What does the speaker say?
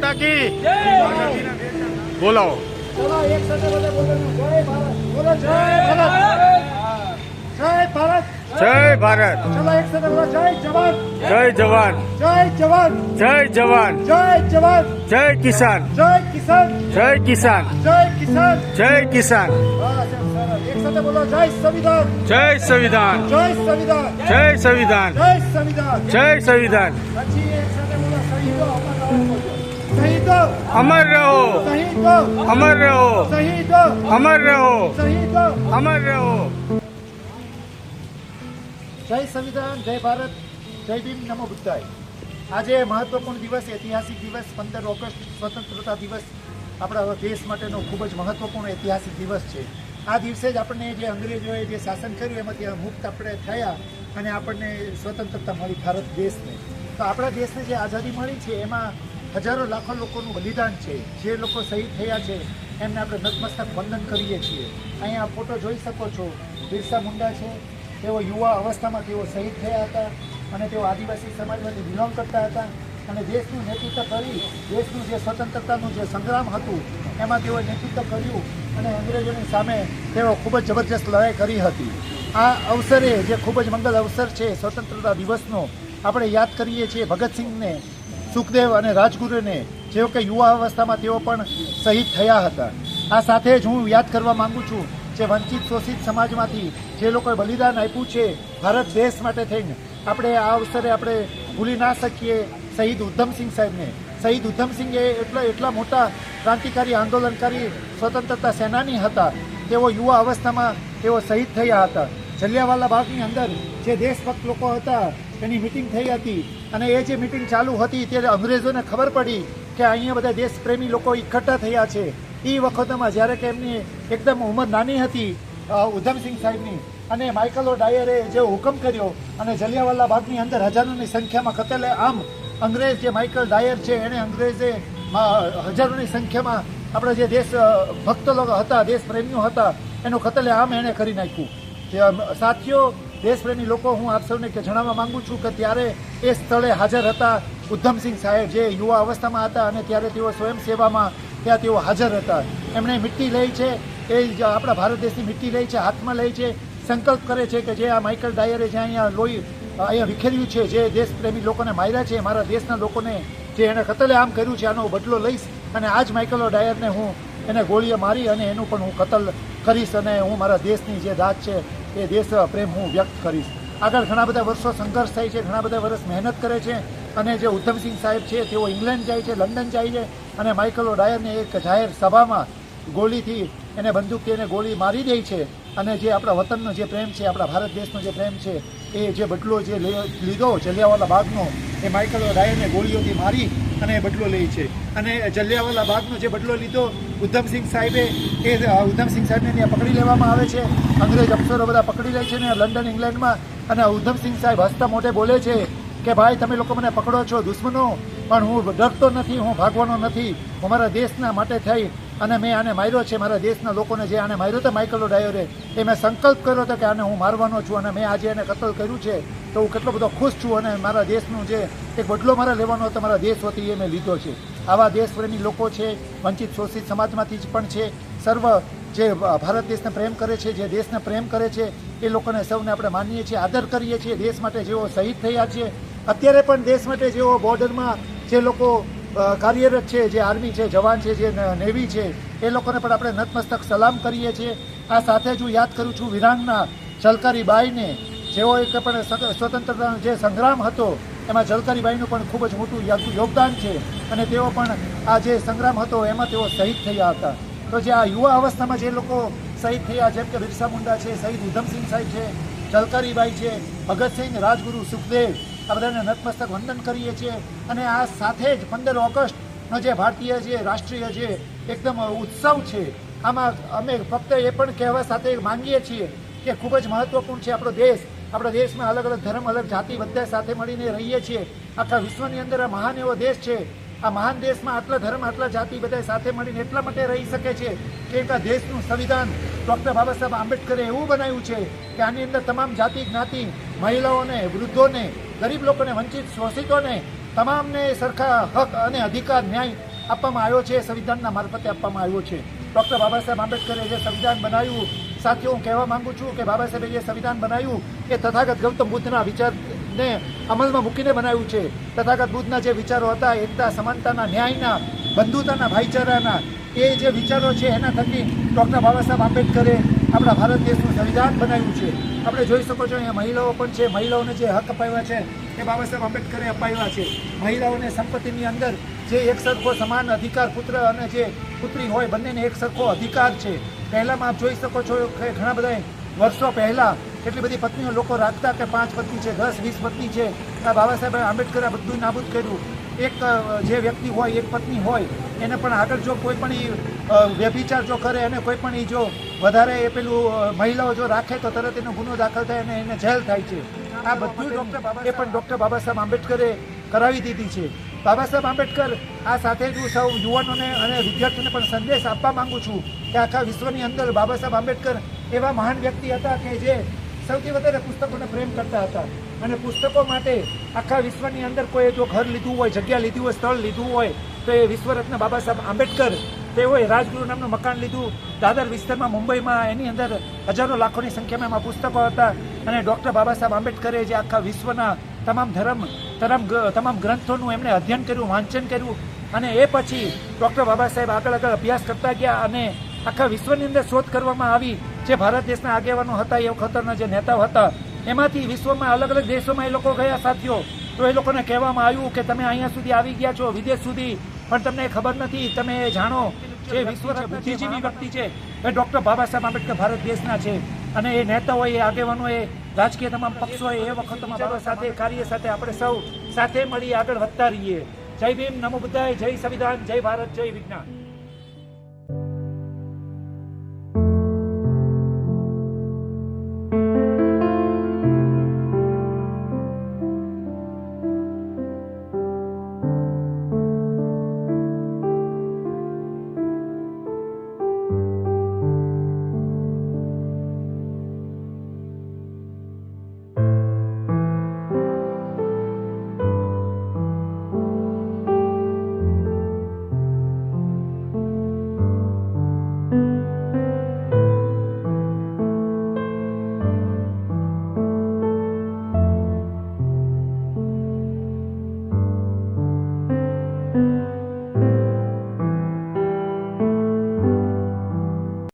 માતા કી. બોલાવો. જય ભારત. જય જવાન. જય જવાન. જય જવાન. જય જવાન. જય કિસાન. જય કિસાન. જય કિસાન. જય કિસાન. જય કિસાન. જય સંવિધાન. જય સંવિધાન. જય સંવિધાન. જય સંવિધાન. જય સંવિધાન. જય સંવિધાન. પછી એક સાથે બોલો. શહીદો અમર રહો શહીદો અમર રહો શહીદો અમર રહો શહીદો અમર રહો શહીદો અમર રહો જય સંવિધાન જય ભારત જય ભીમ નમો બુદ્ધાય આજે મહત્વપૂર્ણ દિવસ ઐતિહાસિક દિવસ પંદર ઓગસ્ટ સ્વતંત્રતા દિવસ. આપણા દેશ માટેનો ખૂબ જ મહત્વપૂર્ણ ઐતિહાસિક દિવસ છે. આ દિવસે જ આપણને જે અંગ્રેજોએ જે શાસન કર્યું એમાંથી મુક્ત આપણે થયા અને આપણને સ્વતંત્રતા મળી ભારત દેશને. તો આપણા દેશને જે આઝાદી મળી છે એમાં હજારો લાખો લોકોનું બલિદાન છે. જે લોકો શહીદ થયા છે, એમને આપણે નતમસ્તક વંદન કરીએ છીએ. અહીંયા ફોટો જોઈ શકો છો. બિરસા મુંડા છે. તેઓ યુવા અવસ્થામાં તેઓ શહીદ થયા હતા અને તેઓ આદિવાસી સમાજમાંથી બિલોંગ કરતા હતા અને દેશનું નેતૃત્વ કરી, દેશનું જે સ્વતંત્રતાનું જે સંગ્રામ હતું, એમાં તેઓએ નેતૃત્વ કર્યું અને અંગ્રેજોની સામે તેઓ ખૂબ જ જબરજસ્ત લડાઈ કરી હતી. આ અવસરે જે ખૂબ જ મંગલ અવસર છે સ્વતંત્રતા દિવસનો, આપણે યાદ કરીએ છીએ ભગતસિંહને. સુખદેવ અને રાજગુરુને જેઓ કે યુવા અવસ્થામાં તેઓ પણ શહીદ થયા હતા. આ સાથે જ હું યાદ કરવા માંગુ છું જે વંચિત શોષિત સમાજમાંથી જે લોકોએ બલિદાન આપ્યું છે, ભારત દેશ માટે થઈને, આપણે આ અવસરે આપણે ભૂલી ના શકીએ શહીદ ઉધમસિંહ સાહેબને. શહીદ ઉધમસિંહ એ એટલા એટલા મોટા ક્રાંતિકારી આંદોલનકારી સ્વતંત્રતા સેનાની હતા. તેઓ યુવા અવસ્થામાં તેઓ શહીદ થયા હતા. જલિયાવાલા બાગની અંદર જે દેશભક્ત લોકો હતા એની મિટિંગ થઈ હતી. અને એ જે મિટિંગ ચાલુ હતી, ત્યારે અંગ્રેજોને ખબર પડી કે અહીંયા બધા દેશપ્રેમી લોકો એકઠા થયા છે. એ વખતમાં જ્યારે કે એમની એકદમ ઉંમર નાની હતી ઉધમસિંહ સાહેબની, અને માઇકલો ડાયરે જે હુકમ કર્યો, અને જલિયાવાલા બાગની અંદર હજારોની સંખ્યામાં કતલે આમ, અંગ્રેજ જે માઇકલ ડાયર છે એણે અંગ્રેજે હજારોની સંખ્યામાં આપણા જે દેશ ભક્ત લોકો હતા દેશ પ્રેમીઓ હતા, એનું કતલે આમ એણે કરી નાખ્યું. સાથીઓ દેશપ્રેમી લોકો, હું આપ સૌને કે જણાવવા માંગુ છું કે ત્યારે એ સ્થળે હાજર હતા ઉધમસિંહ સાહેબ, જે યુવા અવસ્થામાં હતા અને ત્યારે તેઓ સ્વયંસેવામાં ત્યાં તેઓ હાજર હતા. એમણે મિટ્ટી લઈ છે, એ આપણા ભારત દેશની મિટ્ટી લઈ છે, હાથમાં લઈ છે, સંકલ્પ કરે છે કે જે આ માઇકલ ડાયરે જે અહીંયા લોહી, અહીંયા વિખેર્યું છે, જે દેશપ્રેમી લોકોને માર્યા છે, મારા દેશના લોકોને જે એણે કતલે આમ કર્યું છે, આનો બદલો લઈશ અને આ જ માઇકલો ડાયરને હું એને ગોળીએ મારી અને એનું પણ હું કતલ કરીશ અને હું મારા દેશની જે દાદ છે એ દેશ પ્રેમ હું વ્યક્ત કરીશ. આગળ ઘણા બધા વર્ષો સંઘર્ષ થાય છે, ઘણા બધા વર્ષ મહેનત કરે છે અને જે ઉધમસિંહ સાહેબ છે, તેઓ ઇંગ્લેન્ડ જાય છે, લંડન જાય છે અને માઇકલો ડાયરને એક જાહેર સભામાં ગોળીથી એને બંદૂકથી એને ગોળી મારી દે છે અને જે આપણા વતનનો જે પ્રેમ છે, આપણા ભારત દેશનો જે પ્રેમ છે, એ જે બદલો જે લીધો જલિયાવાલા બાગનો એ માઇકલ ડાયરને ગોળીઓથી મારી અને બદલો લે છે. અને જલિયાવાલા બાગનો જે બદલો લીધો, ઉધમસિંહ સાહેબે, એ ઉધમસિંહ સાહેબને ત્યાં પકડી લેવામાં આવે છે. અંગ્રેજ અફસરો બધા પકડી લે છે ને લંડન, ઇંગ્લેન્ડમાં. અને ઉધમસિંહ સાહેબ હસતા મોઢે બોલે છે કે, ભાઈ, તમે લોકો મને પકડો છો, દુશ્મનો. પણ હું ડરતો નથી, હું ભાગવાનો નથી. હું મારા દેશના માટે થઈ અને મેં આને માર્યો છે, મારા દેશના લોકોને જે આને માર્યો હતો માઇકલો ડાયોરે એ મેં સંકલ્પ કર્યો હતો કે આને હું મારવાનો છું અને મેં આજે એને કતલ કર્યું છે. તો હું કેટલો બધો ખુશ છું અને મારા દેશનું જે એક બદલો મારે લેવાનો હતો, મારા દેશ વતી એ મેં લીધો છે. આવા દેશપ્રેમી લોકો છે, વંચિત શોષિત સમાજમાંથી જ પણ છે. સર્વ જે ભારત દેશને પ્રેમ કરે છે, જે દેશને પ્રેમ કરે છે, એ લોકોને સૌને આપણે માનીએ છીએ, આદર કરીએ છીએ, દેશ માટે જેઓ શહીદ થયા છે. અત્યારે પણ દેશ માટે જેઓ બોર્ડરમાં જે લોકો કાર્યરત છે, જે આર્મી છે, જવાન છે, જે નેવી છે, એ લોકોને પણ આપણે નતમસ્તક સલામ કરીએ છીએ. આ સાથે જ હું યાદ કરું છું વિરાંગના જલકારી બાઈને જેઓ એક પણ સ્વ- સ્વતંત્રતાનો જે સંગ્રામ હતો, એમાં જલકારી બાઈનું પણ ખૂબ જ મોટું યોગદાન છે. અને તેઓ પણ આ જે સંગ્રામ હતો, એમાં તેઓ શહીદ થયા હતા. તો જે આ યુવા અવસ્થામાં જે લોકો શહીદ થયા, જેમ કે બિરસા મુંડા છે, શહીદ ઉધમસિંહ સાહેબ છે, જલકારીબાઈ છે, ભગતસિંહ રાજગુરુ સુખદેવ આ બધાને નતમસ્તક વંદન કરીએ છીએ અને આ સાથે જ પંદર ઓગસ્ટનો જે ભારતીય જે રાષ્ટ્રીય જે એકદમ ઉત્સવ છે, આમાં અમે ફક્ત એ પણ કહેવા સાથે માંગીએ છીએ કે ખૂબ જ મહત્વપૂર્ણ છે આપણો દેશ. આપણા દેશમાં અલગ અલગ ધર્મ, અલગ જાતિ બધા સાથે મળીને રહીએ છીએ. આખા વિશ્વની અંદર આ મહાન એવો દેશ છે. આ મહાન દેશમાં આટલા ધર્મ, આટલા જાતિ બધા સાથે મળીને એટલા માટે રહી શકે છે કે એક આ દેશનું સંવિધાન ડૉક્ટર બાબા સાહેબ આંબેડકરે એવું બનાવ્યું છે કે આની અંદર તમામ જાતિ, જ્ઞાતિ, મહિલાઓને, વૃદ્ધોને ગરીબ લોકોને વંચિત, શોષિતોને તમામને સરખા હક અને અધિકાર ન્યાય આપવામાં આવ્યો છે સંવિધાનના મારફતે આપવામાં આવ્યો છે. ડૉક્ટર બાબા સાહેબ આંબેડકરે જે સંવિધાન બનાવ્યું, સાથીઓ, હું કહેવા માંગુ છું કે બાબા સાહેબે જે સંવિધાન બનાવ્યું, એ તથાગત ગૌતમ બુદ્ધના વિચારને અમલમાં મૂકીને બનાવ્યું છે. તથાગત બુદ્ધના જે વિચારો હતા, એકતા, સમાનતાના, ન્યાયના, બંધુતાના, ભાઈચારાના, એ જે વિચારો છે, એના થકી ડૉક્ટર બાબા સાહેબ આંબેડકરે આપણા ભારત દેશનું સંવિધાન બનાવ્યું છે. આપણે જોઈ શકો છો અહીંયા મહિલાઓ પણ છે. મહિલાઓને જે હક અપાવ્યા છે એ બાબા સાહેબ આંબેડકરે અપાવ્યા છે. મહિલાઓને સંપત્તિની અંદર જે એક સરખો સમાન અધિકાર પુત્ર અને જે પુત્રી હોય બંનેને એક સરખો અધિકાર છે. પહેલાંમાં આપ જોઈ શકો છો કે ઘણા બધા વર્ષો પહેલાં કેટલી બધી પત્નીઓ લોકો રાખતા કે પાંચ પત્ની છે, દસ, વીસ પત્ની છે. આ બાબા સાહેબ આંબેડકરે બધું નાબૂદ કર્યું. એક જે વ્યક્તિ હોય, એક પત્ની હોય, એને પણ આગળ જો કોઈ પણ એ વ્યભિચાર જો કરે અને કોઈ પણ એ જો વધારે એ પેલું મહિલાઓ જો રાખે, તો તરત એનો ગુનો દાખલ થાય અને એને જેલ થાય છે. આ બધું ડૉક્ટર એ પણ ડૉક્ટર બાબા સાહેબ આંબેડકરે કરાવી દીધી છે. બાબા સાહેબ આંબેડકર આ સાથે જ હું સૌ યુવાનોને અને વિદ્યાર્થીઓને પણ સંદેશ આપવા માંગુ છું કે આખા વિશ્વની અંદર બાબા સાહેબ આંબેડકર એવા મહાન વ્યક્તિ હતા કે જે સૌથી વધારે પુસ્તકોને પ્રેમ કરતા હતા. અને પુસ્તકો માટે આખા વિશ્વની અંદર કોઈ જો ઘર લીધું હોય, જગ્યા લીધી હોય, સ્થળ લીધું હોય, તો એ વિશ્વરત્ન બાબા સાહેબ આંબેડકર, તેઓએ રાજગુરુ નામનું મકાન લીધું. દાદર વિસ્તારમાં, મુંબઈમાં, એની અંદર હજારો લાખોની સંખ્યામાં એમાં પુસ્તકો હતા. અને ડૉક્ટર બાબા સાહેબ આંબેડકરે જે આખા વિશ્વના તમામ ધર્મ, તમામ તમામ ગ્રંથોનું એમણે અધ્યયન કર્યું, વાંચન કર્યું. અને એ પછી ડૉક્ટર બાબા સાહેબ આગળ આગળ અભ્યાસ કરતા ગયા અને આખા વિશ્વની અંદર શોધ કરવામાં આવી. જે ભારત દેશના આગેવાનો હતા, એ વખતના જે નેતાઓ હતા એમાંથી વિશ્વમાં અલગ અલગ દેશોમાં એ લોકો ગયા સાથીઓ. તો એ લોકોને કહેવામાં આવ્યું કે તમે અહીંયા સુધી આવી ગયા છો, વિદેશ સુધી. પણ તમને ખબર નથી, તમે એ જાણો જે વિશ્વ બુદ્ધિજીવી વ્યક્તિ છે. એ ડૉક્ટર બાબા સાહેબ આંબેડકર ભારત દેશના છે. અને એ નેતાઓએ એ આગેવાનોએ, રાજકીય તમામ પક્ષોએ એ વખતમાં બાબા સાથે, કાર્ય સાથે આપણે સૌ સાથે મળી આગળ વધતા રહીએ. જય ભીમ, નમો બુદ્ધાય, જય સંવિધાન, જય ભારત, જય વિજ્ઞાન.